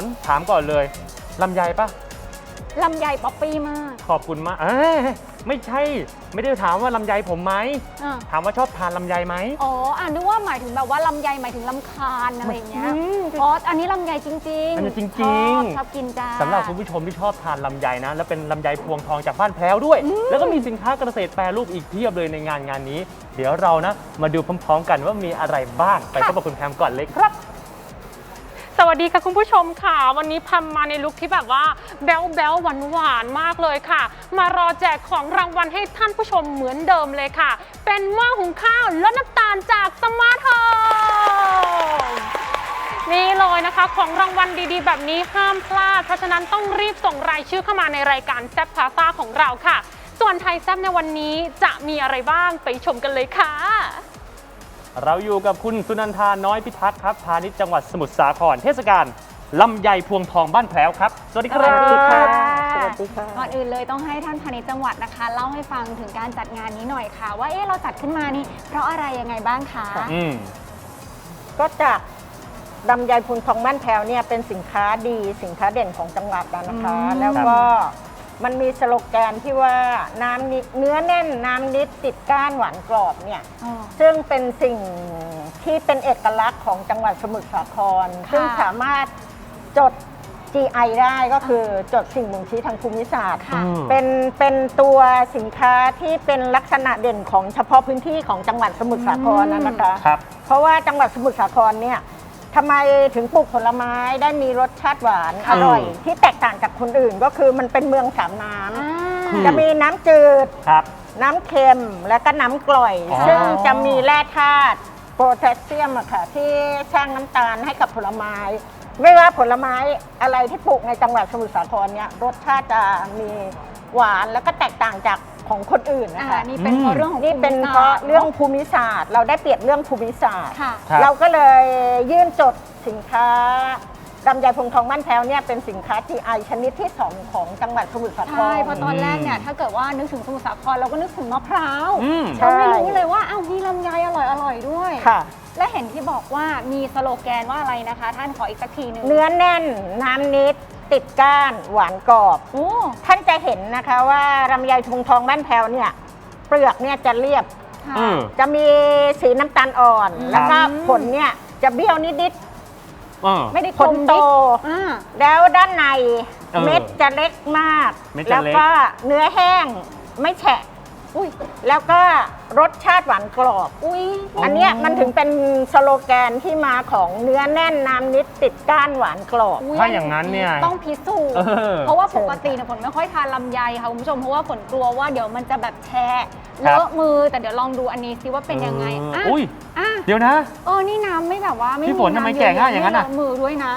นถามก่อนเลยลำไยปะลำไยป๊อปปี้มากขอบคุณมากเอ้ยไม่ใช่ ไม่ได้ถามว่าลำไยผมไหม อะถามว่าชอบทานลำไยไหม อ๋ออ่านึกว่าหมายถึงแบบว่าลำไยหมายถึงลำคาญอะไรอย่างเงี้ยอืมอ๋อ อันนี้ลำไยจริงๆลำไยจริงๆ ชอบชอบกินจ้า สำหรับคุณผู้ชมที่ชอบทานลำไยนะ แล้วเป็นลำไยพวงทองจากบ้านแพ้วด้วย แล้วก็มีสินค้าเกษตรแปรรูปอีกเพียบเลยในงานงานนี้ เดี๋ยวเรานะ มาดูพร้อมๆ กันว่ามีอะไรบ้างไปพบกับคุณแพมก่อนเลยครับส วัสดีค่ะคุณผู้ชมค่ะ วันนี้พัมมาในลุคที่แบบว่าแบ๊วแบ๊วหวานหวานมากเลยค่ะ มารอแจกของรางวัลให้ท่านผู้ชมเหมือนเดิมเลยค่ะ เป็นหม้อหุงข้าวลดน้ำตาลจากสมาร์ทโฮมนี่เลยนะคะของรางวัลดีๆ แบบนี้ห้ามพลาด เพราะฉะนั้นต้องรีบส่งรายชื่อเข้ามาในรายการแซ p พาซ่าของเราค่ะ ส่วนไทยแซบในวันนี้จะมีอะไรบ้างไปชมกันเลยค่ะ เราอยู่กับคุณสุนันทาน้อยพิทักษ์ครับพาณิชย์จังหวัดสมุทรสาครเทศกาลลำไยพวงทองบ้านแพรวครับ สวัสดีคสรัวัสดีค่ะบสวัสดีค่ะ ก่อนอื่นเลยต้องให้ท่านพาณิชย์จังหวัดนะคะ เล่าให้ฟังถึงการจัดงานนี้หน่อยค่ะ ว่าเอ๊ะเราจัดขึ้นมานี่เพราะอะไรยังไงบ้างคะค่ะ อืม ก็จากลำไยพุนทองบ้านแพรวเนี่ยเป็นสินค้าดีสินค้าเด่นของจังหวัดแล้วนะคะ อืม แล้วก็ มันมีสโลแกนที่ว่าน้ำนิดเนื้อแน่นน้ำนิดติดก้านหวานกรอบเนี่ย อ๋อ ซึ่งเป็นสิ่งที่เป็นเอกลักษณ์ของจังหวัดสมุทรสาคร ค่ะ ซึ่งสามารถจด GI ได้ก็คือจดสิ่งบ่งชี้ทางภูมิศาสตร์ ค่ะ อืม เป็นเป็นตัวสินค้าที่เป็นลักษณะเด่นของเฉพาะพื้นที่ของจังหวัดสมุทรสาครนะนะคะ ครับ เพราะว่าจังหวัดสมุทรสาครเนี่ย ทำไมถึงปลูกผลไม้ได้มีรสชาติหวานค่ะอร่อย ที่แตกต่างจากคนอื่นก็คือมันเป็นเมืองสามน้อ่าคือำจะมีน้ำจืด ครับ น้ำเค็มและก็น้ำกร่อย อ๋อ ซึ่งจะมีแร่ธาตุโพแทสเซียมอะค่ะ ที่สร้างน้ำตาลให้กับผลไม้ ไม่ว่าผลไม้อะไรที่ปลูกในจังหวัดสมุทรสาครเนี่ยรสชาติจะมีหวานแล้วก็แตกต่างจาก ของคนอื่นนะอ่าคะนี่เป็นเพราะเรื่องของนี่เป็นเพราะเรื่องภูมิศาสตร์ เราได้เปรียบเรื่องภูมิศาสตร์ ค่ะ ครับ เราก็เลยยื่นจดสินค้าลำไยพงทองบ้านแพ้วเนี่ยเป็นสินค้า GI ชนิดที่ 2 ของจังหวัดสมุทรสาคร ใช่เพราะตอนแรกเนี่ยถ้าเกิดว่านึกถึงสมุทรสาครเราก็นึกถึงมะพร้าวอืมใช่เราไม่รู้เลยว่าอ้าวมีลำไยอร่อยอร่อยๆด้วย ค่ะ และเห็นที่บอกว่ามีสโลแกนว่าอะไรนะคะ ท่านขออีกสักทีหนึง เนื้อแน่นน้ำนิด ติดก้านหวานกรอบ โอ้ท่านจะเห็นนะคะว่าลำไยพงทองบ้านแพ้วเนี่ย เปลือกเนี่ยจะเรียบ ค่ะ อืม จะมีสีน้ำตาลอ่อนอืมแล้วก็ผลเนี่ยจะเบี้ยวนิดเออไม่ได้ๆกผลลมโตบิ๊กอ่า แล้วด้านในเออเม็ดจะเล็กมาก เม็ดจะแล้วเล็กก็เนื้อแห้งไม่แฉะ อุ้ยแล้วก็รสชาติหวานกรอบ อุ้ยอันเนี้ยมันถึงเป็นสโลแกนที่มาของเนื้อแน่นน้ำนิดติดก้านหวานกรอบอุ๊ถ้าอย่างนั้นเนี่ยต้องพิสูจน์เออ เพราะว่าปกติเนี่ยผลไม่ค่อยทานลำไยค่ะคุณผู้ชมเพราะว่าผลกลัวว่าเดี๋ยวมันจะแบบแช่เลอะมือ แต่เดี๋ยวลองดูอันนี้ซิว่าเป็นยังไงเอออะอุ้ย อะเดี๋ยวนะ เออนี่น้ำไม่แบบว่าไม่พี่ฝนำทำไมเะๆแกะง่ายอย่างนั้นอะ ไม่เลมือด้วยนะ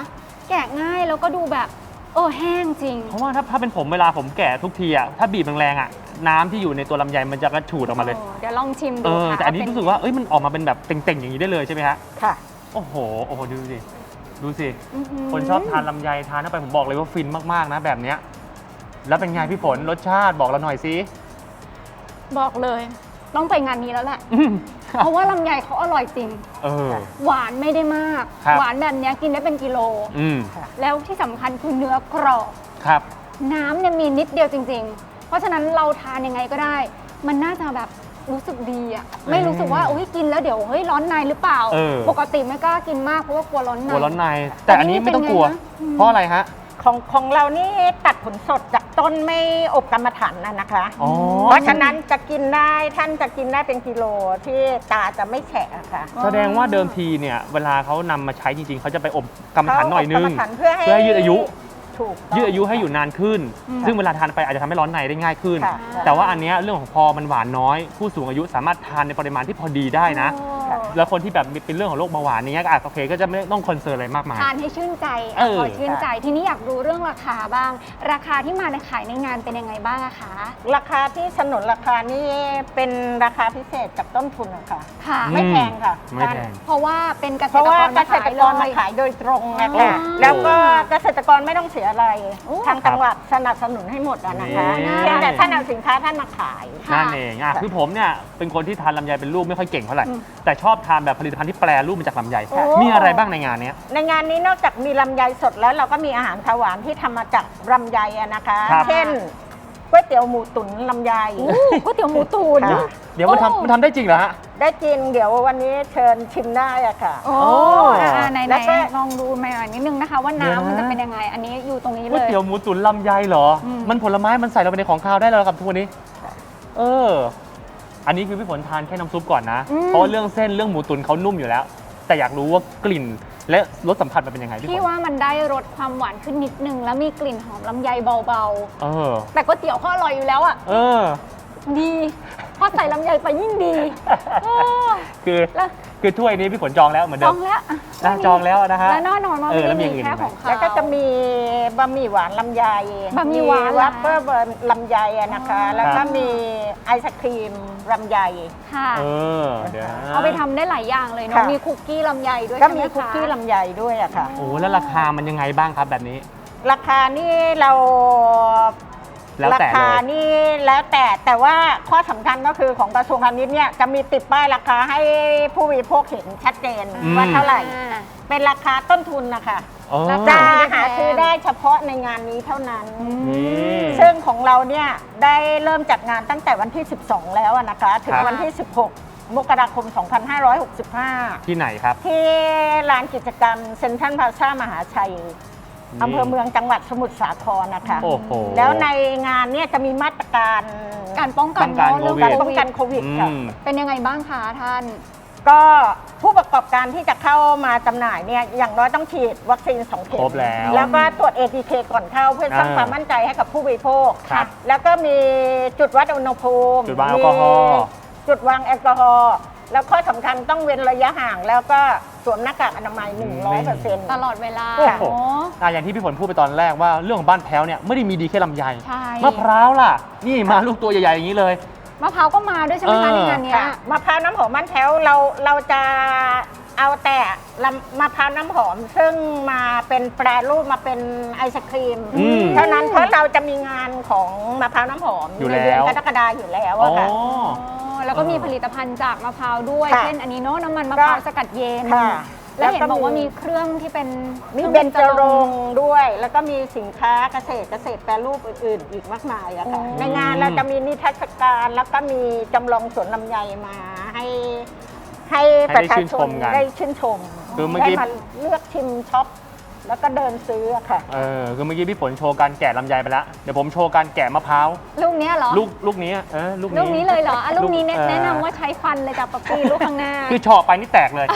แกะง่ายแล้วก็ดูแบบ เออแห้งจริง เพราะว่าถ้าถ้าเป็นผมเวลาผมแก่ทุกทีอะถ้าบีบแรงๆอะ น้ำที่อยู่ในตัวลำไยมันจะกระฉูดออกมาเลยออเดี๋ยวลองชิมเอดูอ ค่ะแต่อันนี้เป็รู้สึกว่าเอ้ยมันออกมาเป็นแบบเต่งๆอย่างนี้ได้เลยใช่ไหมฮะ ค่ะ โอ้โห โอ้โห ดูสิ ดูสิ อื้อหืคนชอบทานลำไยทานเข้าไปผมบอกเลยว่าฟินมาก ๆ นะแบบเนี้ย แล้วเป็นไงพี่ฝนรสชาติบอกเราหน่อยสิบอกเลย ต้องไปงานนี้แล้วแหละ อืมเพราะว่าลำไยเขาอร่อยจริง เออ หวานไม่ได้มาก ครับ หวานแบบเนี้ยกินได้เป็นกิโล อืม แล้วที่สำคัญคือเนื้อกรอบ ครับ น้ำเนี่ยมีนิดเดียวจริงๆเพ ราะฉะนั้นเราทานยังไงก็ได้ มันน่าจะแบบรู้สึกดีอะไม่รู้สึกว่าโอ้ยกินแล้วเดี๋ยวเฮ้ยร้อนในหรือเปล่า เออ ปกติไม่กล้ากินมากเพราะว่ากลัวร้อนใน หัวร้อนใน แต่อันนี้ไม่ต้องกลัวแต่นี่เป็นไงนะเพราะอะไรฮะ ของของเรานี่ตัดผลสดจากต้นไม่อบกรรมฐานนะนะคะ อ๋อ เพราะฉะนั้นจะกินได้ท่านจะกินได้เป็นกิโลที่ตาจะไม่แฉะอะค่ะแสดงว่าเดิมทีเนี่ย เวลาเขานำมาใช้จริงๆ เขาจะไปอบกรรมฐานหน่อยนึเขางบกรรมฐานเพื่อให้เพื่อให้ยืดอายุ ถูกต้องยืดอายุให้อยู่นานขึ้น อืมซึ่งเวลาทานไปอาจจะทำให้ร้อนในได้ง่ายขึ้น ค่ะ แต่ว่าอันเนี้ยเรื่องของพอมันหวานน้อย ผู้สูงอายุสามารถทานในปริมาณที่พอดีได้นะโอ้ แล้วคนที่แบบมีเป็นเรื่องของโรคเบาหวานเนี้ยก็อาจโอเคก็จะไม่ต้องคอนเซิร์นอะไรมากมาย ทานให้ชื่นใจเออ พอชื่นใจทีนี้อยากรู้เรื่องราคาบ้าง ราคาที่มาในขายในงานเป็นยังไงบ้างอะคะราคาที่สนุนราคานี่เป็นราคาพิเศษกับต้นทุนอะค่ะ ค่ะ ไม่แพงค่ะ ไม่แพง เพราะว่าเป็นเกษเพราะตรว่ากรเกษตรกรมาขายโดยตรงนะคะอ๋อแล้วก็เกษตรกรไม่ต้องเสียอะไร โอ้ทางจังหวัดสนับสนุนให้หมดอะนะคะนี่ เพียงแต่ท่านเอาสินค้าท่านมาขาย ค่ะ นั่นเองอะคือผมเนี่ยเป็นคนที่ทานลำไยเป็นลูกไม่ค่อยเก่งเท่าไหร่อืมแต่ชอบทานแบบผลิตภัณฑ์ที่แปรรูปมาจากลำไยโอ้ มีอะไรบ้างในงานเนี้ย ในงานนี้นอกจากมีลำไยสดแล้วเราก็มีอาหารถาวานที่ทำมาจากลำไยอะนะคะ ครับ เช่นก๋วยเตี๋ยวหมูตุ๋นลำไย อู้ก๋วยเตี๋ยวหมูตูนค่ะ เดี๋ยวมันโอ้ ทำมันทำได้จริงเหรอฮะ ได้กินเดี๋ยววันนี้เชิญชิมได้อะค่ะ โอ้โอ้อ่าไหนแล้วก็ ๆลองดูมาหน่อยนิดนึงนะคะ ว่าเดี๋ยวน้ำมันนะจะเป็นยังไง อันนี้อยู่ตรงนี้ก๋เลวยย เตี๋ยวหมูตุ๋นลำไยเหรอ อืม มันผลไม้มันใส่ลงไปในของคาวได้แล้วเหรอครับทุกวันนี้ เออ อันนี้คือพี่ฝนทานแค่น้ำซุปก่อนนะ เพราะว่าเรื่องเส้นเรื่องหมูตุ๋นเขานุ่มอยู่แล้ว แต่อยากรู้ว่ากลิ่นและรสสัมผัสมันเป็นยังไงพี่ฝพี่นว่ามันได้รสความหวานขึ้นนิดนึง แล้วมีกลิ่นหอมลำไยเบาเออ ๆ แต่ก๋วยเตี๋ยวก็อร่อยอยู่แล้วอะ เออ ดีพอใส่ลำไยไปยิ่งดีโอ้ คือแล้ว คือถ้วยนี้พี่ฝนจองแล้วเหมือนจเดิอม งแล้วอะ นะจองแล้วนะฮะ และแน่นอนว่าเออไม่แล้วมีได้อย่างอื่นมีแค่ไหม ของเขา แล้วก็จะมีบะหมี่หวานลำไยบะหมี่หวานมีวัฟเฟิลลำไยอะนะคะแล้วก็มีไอศครีมลำไย ค่ะ เออเดี๋ยวนะเอาไปทำได้หลายอย่างเลยเนาะค่ะ มีคุกกี้ลำไยด้วยก็ใช่ไหมีมคุกคะกี้ลำไยด้วยอะค่ะ โอ้แล้วราคามันยังไงบ้างครับแบบนี้ ราคานี่เรา แล้วราแต่คาเลยนี่แล้วแต่แต่ว่าข้อสำคัญก็คือของกระทรวงพาณิชย์เนี่ยจะมีติดป้ายราคาให้ผู้บริโภคเห็นชัดเจนอืม ว่าเท่าไหร่ อ่า เป็นราคาต้นทุนนะคะโอ้ราจะคาไม่ได้แพงหาซื้อได้เฉพาะในงานนี้เท่านั้น นี่ซึ่งของเราเนี่ยได้เริ่มจัดงานตั้งแต่วันที่ 12 แล้วอะนะคะถึงครับวันที่ 16 มกราคม 2565 ที่ไหนครับ ที่ลานกิจกรรมเซ็นทรัลพลาซ่ามหาชัย อำเภอเมืองจังหวัดสมุทรสาครนะคะ โอ้โห แล้วในงานเนี่ยจะมีมาตรการการป้องกันป้องกันเนอะโควิดเรื่องป้องกันโควิดอืค่ะมเป็นยังไงบ้างคะท่าน ก็ผู้ประกอบการที่จะเข้ามาจำหน่ายเนี่ยอย่างน้อยต้องฉีดวัคซีน2เข็มครบแล้วแล้วก็ตรวจ ATK ก่อนเข้าเพื่อสร้างอ่าความมั่นใจให้กับผู้บริโภคครับแล้วก็มีจุดวัดอุณหภูมิจุดวางแอลกอฮอล์มีจุดวางแอลกอฮอล์ แล้วข้อสำคัญต้องเว้นระยะห่าง แล้วก็สวมหน้ากากอนามัย 100เปอร์เซ็นต์ตลอดเวลาโอ้โห เนอะ อะอย่างที่พี่ฝนพูดไปตอนแรกว่าเรื่องของบ้านแพ้วเนี่ยไม่ได้มีดีแค่ลำไยใช่ มะพร้าวล่ะ นี่มาลูกตัวใหญ่ๆอย่างนี้เลย มะพร้าวก็มาด้วยใช่ไหมคะเออในงานเนี้ย ค่ะมะพร้าวน้ำหอมบ้านแถวเราเราจะเอาแต่ลำมะพร้าวน้ำหอม ซึ่งมาเป็นแปรรูปมาเป็นไอศครีมอืมเท่านั้นเพราะเราจะมีงานของมะพร้าวน้ำหอมอยู่ในเดือนแล้ว กรกฎาอยู่แล้วอ๋ออะค่ะอ๋อ แล้วก็มีผลิตภัณฑ์จากมะพร้าวด้วย ค่ะเช่นอันนี้เนาะน้ำมันมะพร้าวก็สกัดเย็น ค่ะแล้วเห็นแล้วก็ บอกว่ามีมีเครื่องที่เป็นมีครื่องเบญจรงค์ด้วย แล้วก็มีสินค้าเกษตรเกษตรแปรรูปอื่นๆ อีกมากมายอะค่ะโอ้ในงานเราจะมีนิทรรศการแล้วก็มีจำลองสวนลำไยมาให้ให้ประชาชนให้ได้ชื่นชมกันได้ชื่นชมคือเมื่อกี้ได้มาเลือกชิมช็อป แล้วก็เดินซื้ออะค่ะ เออคือเมื่อกี้พี่ฝนโชว์การแกะลำไยไปแล้วเดี๋ยวผมโชว์การแกะมะพร้าวลูกเนี้ยเหรอ ลูกลูกนี้เออลูกนี้ลูกนี้เลยเหรออะลูกนี้แนะเออแนะนำว่าใช้ฟันเลยจ้ะป๊อปปี้ลูกข้างหน้า คือเฉาะไปนี่แตกเลย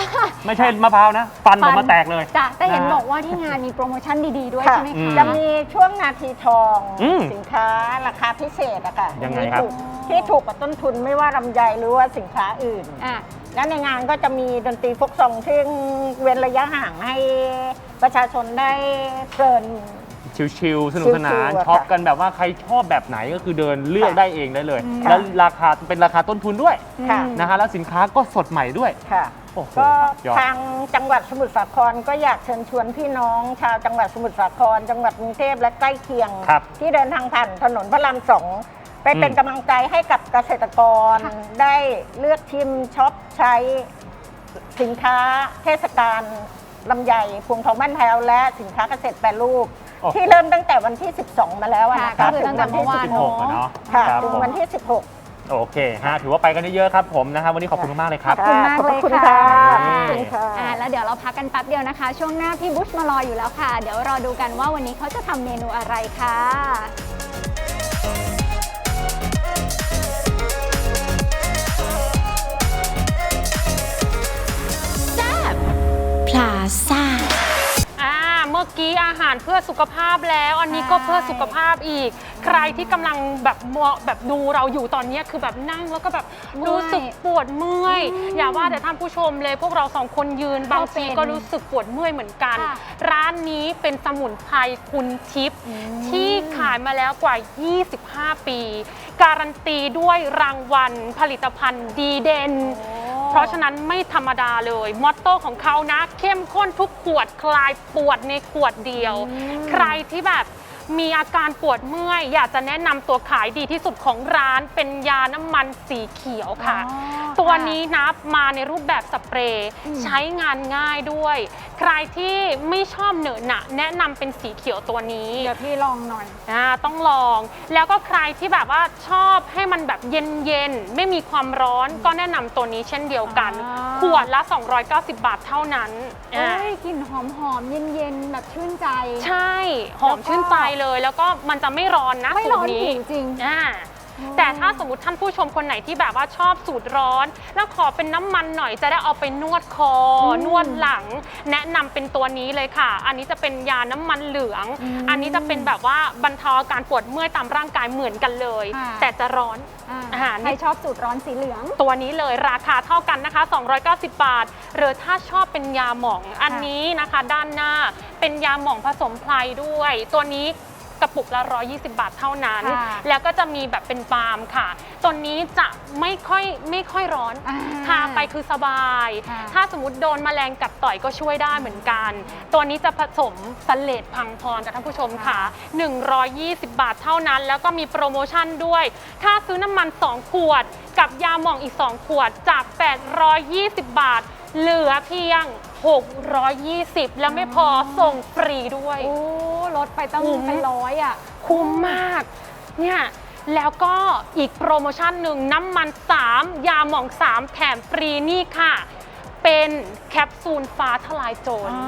ไม่ใช่มะพร้าวนะ ฟันออกมาแตกเลยจ้ะแต่เห็นนะฮะบอกว่าที่งานมีโปรโมชั่นดีๆด้วยค่ะ ใช่ไหมอืมคะจะมีช่วงนาทีทองอืมสินค้าราคาพิเศษอะค่ะยังไงที่ครับถูกที่ถูกกว่าต้นทุนไม่ว่าลำไยหรือว่าสินค้าอื่น อะ และในงานก็จะมีดนตรีฟกซองซึ่งเว้นระยะห่างให้ประชาชนได้เพลิน ชิวๆสนุกสนานชิวๆอะช็อปค่ะ กันแบบว่าใครชอบแบบไหนก็คือเดินเลือกค่ะได้เองได้เลยอืมแล้วราคาเป็นราคาต้นทุนด้วยค่ะนะฮะแล้วสินค้าก็สดใหม่ด้วย ค่ะ โอ้โหก็ยอด ทางจังหวัดสมุทรสาครก็อยากเชิญชวนพี่น้องชาวจังหวัดสมุทรสาคร จังหวัดกรุงเทพและใกล้เคียง ครับ ที่เดินทางผ่านถนนพระรามสอง ไปเป็นอืมกำลังใจให้กับเกษตรกรค่ะได้เลือกชิมช็อปใช้สินค้าเทศกาลลำไยพวงทองบ้านแพ้วและสินค้าเกษตรแปรรูป โอ้โหที่เริ่มตั้งแต่วันที่ 12 มาแล้วอะนะค่ะคะก็คือตั้งแต่เมื่อวานสิบหกอะเนาะค่ะครับถึงผมวันที่ 16 โอเคฮะถือว่าไปกันเยอะๆครับผมนะครับวันนี้ขอบคุณมากๆเลยครับ ขอบคุณมากขอบเลยคุณค่ะค่ะ ขอบคุณค่ะ อ่าแล้วเดี๋ยวเราพักกันแป๊บเดียวนะคะ ช่วงหน้าพี่บุชมารออยู่แล้วค่ะ เดี๋ยวรอดูกันว่าวันนี้เขาจะทำเมนูอะไรค่ะ ซ่า อ่าเมื่อกี้อาหารเพื่อสุขภาพแล้ว อันนี้ก็เพื่อสุขภาพอีกใครที่กำลังแบบมองแบบดูเราอยู่ตอนนี้คือแบบนั่งแล้วก็แบบเมื่อยรู้สึกปวดเมื่อย อย่าว่าแต่ท่านผู้ชมเลยพวกเราสองคนยืนบางทีเป็นก็รู้สึกปวดเมื่อยเหมือนกัน ค่ะร้านนี้เป็นสมุนไพรคุณทิพย์ที่ขายมาแล้วกว่า 25 ปี การันตีด้วยรางวัลผลิตภัณฑ์ดีเด่น เพราะฉะนั้นไม่ธรรมดาเลย มอตโต้ของเขานะ เข้มข้นทุกขวดคลายปวดในขวดเดียว ใครที่แบบ มีอาการปวดเมื่อย อยากจะแนะนำตัวขายดีที่สุดของร้านเป็นยาน้ำมันสีเขียวค่ะ อ๋อ ตัวนี้นะมาในรูปแบบสเปรย์อืมใช้งานง่ายด้วย ใครที่ไม่ชอบเหนอะหนะแนะนำเป็นสีเขียวตัวนี้เดี๋ยวพี่ลองหน่อย อ่าต้องลอง แล้วก็ใครที่แบบว่าชอบให้มันแบบเย็นๆ ไม่มีความร้อนก็แนะนำตัวนี้เช่นเดียวกัน อ่า ขวดละ 290 บาทเท่านั้นโอ้อ่า ยกลิ่นหอมหอมๆเย็นๆ แบบชื่นใจ ใช่ หอมชื่นใจเลยแล้วก็มันจะไม่ร้อนนะไม่สูร้ตอนรนี้ผิวจริง อ่า แต่ถ้าสมมติท่านผู้ชมคนไหนที่แบบว่าชอบสูตรร้อน แล้วขอเป็นน้ำมันหน่อยจะได้เอาไปนวดคออมนวดหลัง แนะนำเป็นตัวนี้เลยค่ะ อันนี้จะเป็นยาน้ำมันเหลืองอืมอันนี้จะเป็นแบบว่าบรรเทาอาการปวดเมื่อยตามร่างกายเหมือนกันเลย ค่ะ แต่จะร้อน อ่าอาหารใครชอบสูตรร้อนสีเหลือง ตัวนี้เลยราคาเท่ากันนะคะ 290 บาท หรือถ้าชอบเป็นยาหม่องอันนี้นะคะ ด้านหน้าเป็นยาหม่องผสมไพรด้วย ตัวนี้ กระปุกละ 120 บาทเท่านั้น ค่ะ แล้วก็จะมีแบบเป็นบาล์มค่ะ ตัวนี้จะไม่ค่อยไม่ค่อยร้อน อ่าทาไปคือสบาย ค่ะ ถ้าสมมติโดนแมลงกัดต่อยก็ช่วยได้เหมือนกัน ตัวนี้จะผสมสเลดพังพรกับท่านผู้ชมค่ะ 120 บาทเท่านั้น แล้วก็มีโปรโมชั่นด้วย ถ้าซื้อน้ำมัน 2 ขวด กับยาหม่องอีก 2 ขวดจาก 820 บาท เหลือเพียง 620 แล้วไม่พอส่งฟรีด้วย โอ้ลดไปตั้งคุ้ม เป็นร้อยอะ คุ้มมาก เนี่ย แล้วก็อีกโปรโมชั่นหนึ่งน้ำมัน 3 ยาหม่อง 3 แถมฟรีนี่ค่ะ เป็นแคปซูลฟ้าทลายโจร อ๋อ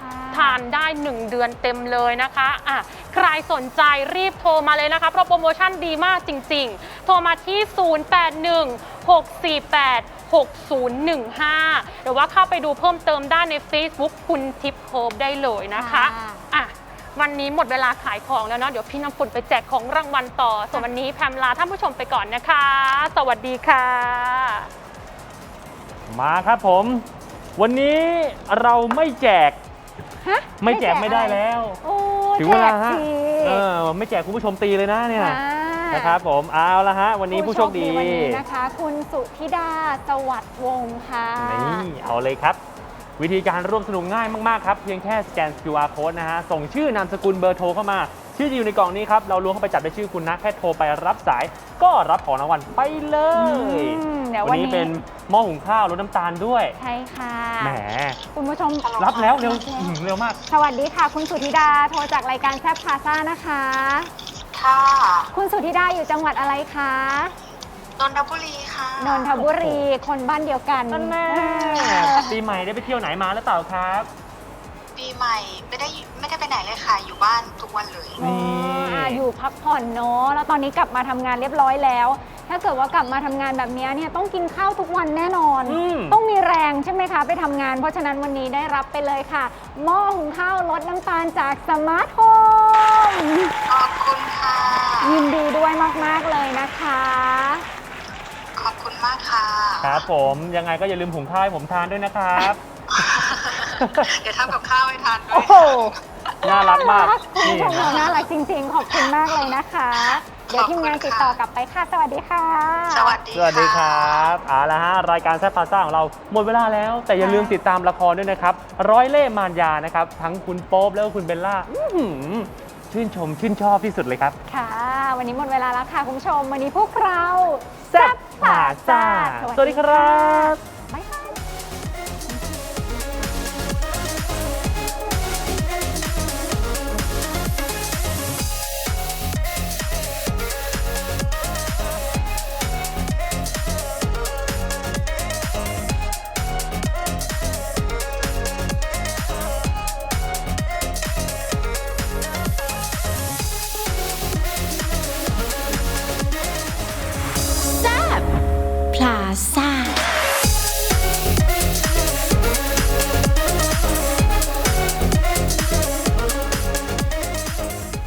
ค่ะทานได้ 1 เดือนเต็มเลยนะคะอะใครสนใจรีบโทรมาเลยนะคะเพราะโปรโมชั่นดีมากจริงๆ โทรมาที่ 081 648 6015 หรือว่าเข้าไปดูเพิ่มเติมได้ใน Facebook คุณทิพย์โฮปได้เลยนะคะค่ะอะวันนี้หมดเวลาขายของแล้วเนาะเดี๋ยวพี่น้ำฝนไปแจกของรางวัลต่อ ส่วนวันนี้แพมลาท่านผู้ชมไปก่อนนะคะ สวัสดีค่ะ มาครับผม วันนี้เราไม่แจก ฮะไม่แจกไม่ได้อะไรแล้ว โอ้ยถึงเวลาฮะแจกสิเออไม่แจกคุณผู้ชมตีเลยนะเนี่ยอ่า นะครับผมเอาละฮะ วันนี้ผู้โชคดีวันนี้นะคะ คุณสุธิดาสวัสดิ์วงศ์ค่ะ นี่เอาเลยครับ วิธีการร่วมสนุกง่ายมากๆครับ เพียงแค่สแกน QR code นะฮะ ส่งชื่อนามสกุลเบอร์โทรเข้ามา ชื่อจะอยู่ในกล่องนี้ครับ เราล้วงเข้าไปจับได้ชื่อคุณนะแค่โทรไปรับสาย ก็รับของรางวัลไปเลยอืมเดี๋ยววัวันนนี้นี้เป็นหม้อหุงข้าวรสน้ำตาลด้วย ใช่ค่ะ แหม คุณผู้ชมรับแล้วเร็วอื้อหือเร็วมาก สวัสดีค่ะ คุณสุธิดาโทรจากรายการแซฟพาซ่านะคะ ค่ะ คุณสุธิดาอยู่จังหวัดอะไรคะนนทบุรีค่ะ นนทบุรีคนบ้านเดียวกันนั่นแน่เออปีใหม่ได้ไปเที่ยวไหนมาหรือเปล่าครับ ปีใหม่ไม่ได้ไม่ได้ไปไหนเลยค่ะ อยู่บ้านทุกวันเลยนี่อ่าอยู่พักผ่อนเนาะแล้วตอนนี้กลับมาทำงานเรียบร้อยแล้ว ถ้าเกิดว่ากลับมาทำงานแบบนี้เนี่ยต้องกินข้าวทุกวันแน่นอน อืม ต้องมีแรงใช่ไหมคะ ไปทำงาน เพราะฉะนั้นวันนี้ได้รับไปเลยค่ะหม้อหุงข้าวลดน้ำตาลจากสมาร์ทโฮมขอบคุณค่ะ ยินดีด้วยมาก ๆ เลยนะคะ ขอบคุณมากค่ะ ครับผมยังไงก็อย่าลืมหุงข้าวให้ผมทานด้วยนะครับ เดี๋ยวทำกับข้าวให้ทานด้วโอ้ยโหน่ารักมากคุณนี่ผู้ชมเราน่ารักจริง ๆ ขอบคุณมากเลยนะคะ เดี๋ยวทีมงานติดต่อกลับไปค่ะ สวัสดีค่ะ สวัสดีสวัสดีครับเอาละฮะรายการแซ่บพาซ่าของเราหมดเวลาแล้ว แต่อย่าลืมติดตามละครด้วยนะครับ ร้อยเล่ห์มารยานะครับ ทั้งคุณโป๊ปแล้วก็คุณเบลล่าอื้อหือ ชื่นชมชื่นชอบที่สุดเลยครับ ค่ะ วันนี้หมดเวลาแล้วค่ะ คุณผู้ชม วันนี้พวกเราแซ่บพาซ่าสวัสดีครับ